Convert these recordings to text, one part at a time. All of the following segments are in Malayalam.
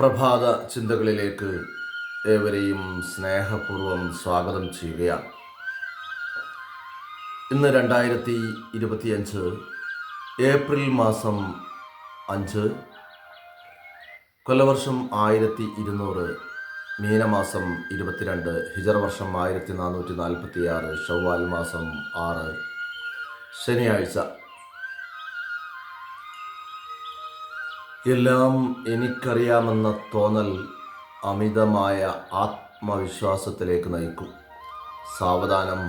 പ്രഭാത ചിന്തകളിലേക്ക് ഏവരെയും സ്നേഹപൂർവം സ്വാഗതം ചെയ്യുകയാണ്. ഇന്ന് രണ്ടായിരത്തി ഇരുപത്തിയഞ്ച് ഏപ്രിൽ മാസം അഞ്ച് കൊല്ലവർഷം ആയിരത്തി ഇരുന്നൂറ് മീനമാസം ഇരുപത്തിരണ്ട് ഹിജർ വർഷം ആയിരത്തി നാനൂറ്റി നാൽപ്പത്തി ആറ് ഷവ്വാൽ മാസം ആറ് ശനിയാഴ്ച എല്ലാം എനിക്കറിയാമെന്ന തോന്നൽ അമിതമായ ആത്മവിശ്വാസത്തിലേക്ക് നയിക്കും. സാവധാനം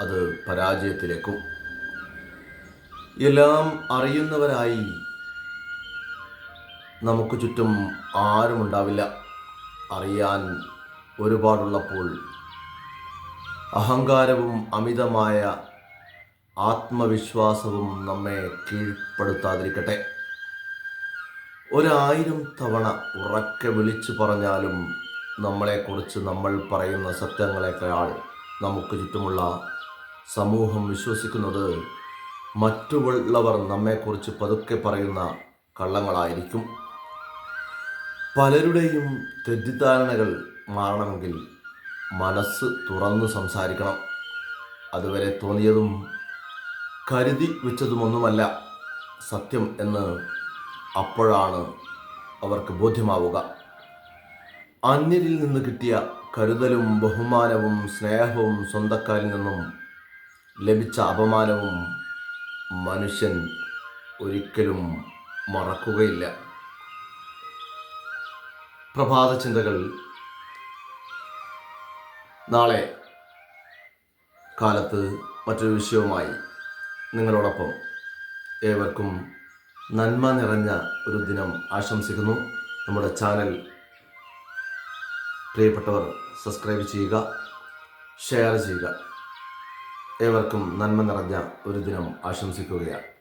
അത് പരാജയത്തിലേക്കും. എല്ലാം അറിയുന്നവരായി നമുക്ക് ചുറ്റും ആരുമുണ്ടാവില്ല അറിയാൻ ഒരുപാടുള്ളപ്പോൾ അഹങ്കാരവും അമിതമായ ആത്മവിശ്വാസവും നമ്മെ കീഴ്പ്പെടുത്താതിരിക്കട്ടെ. ഒരായിരം തവണ ഉറക്കെ വിളിച്ചു പറഞ്ഞാലും നമ്മളെക്കുറിച്ച് നമ്മൾ പറയുന്ന സത്യങ്ങളെക്കാൾ നമുക്ക് ചുറ്റുമുള്ള സമൂഹം വിശ്വസിക്കുന്നത് മറ്റുള്ളവർ നമ്മെക്കുറിച്ച് പതുക്കെ പറയുന്ന കള്ളങ്ങളായിരിക്കും. പലരുടെയും തെറ്റിദ്ധാരണകൾ മാറണമെങ്കിൽ മനസ്സ് തുറന്ന് സംസാരിക്കണം. അതുവരെ തോന്നിയതും കരുതി വെച്ചതുമൊന്നുമല്ല സത്യം എന്ന് അപ്പോഴാണ് അവർക്ക് ബോധ്യമാവുക. അന്യരിൽ നിന്ന് കിട്ടിയ കരുതലും ബഹുമാനവും സ്നേഹവും സ്വന്തക്കാരിൽ നിന്നും ലഭിച്ച അപമാനവും മനുഷ്യൻ ഒരിക്കലും മറക്കുകയില്ല. പ്രഭാത ചിന്തകൾ നാളെ കാലത്ത് മറ്റൊരു വിഷയവുമായി നിങ്ങളോടൊപ്പം ഏവർക്കും നന്മ നിറഞ്ഞ ഒരു ദിനം ആശംസിക്കുന്നു. നമ്മുടെ ചാനൽ പ്രിയപ്പെട്ടവർ സബ്സ്ക്രൈബ് ചെയ്യുക ഷെയർ ചെയ്യുക. ഏവർക്കും നന്മ നിറഞ്ഞ ഒരു ദിനം ആശംസിക്കുകയാണ്.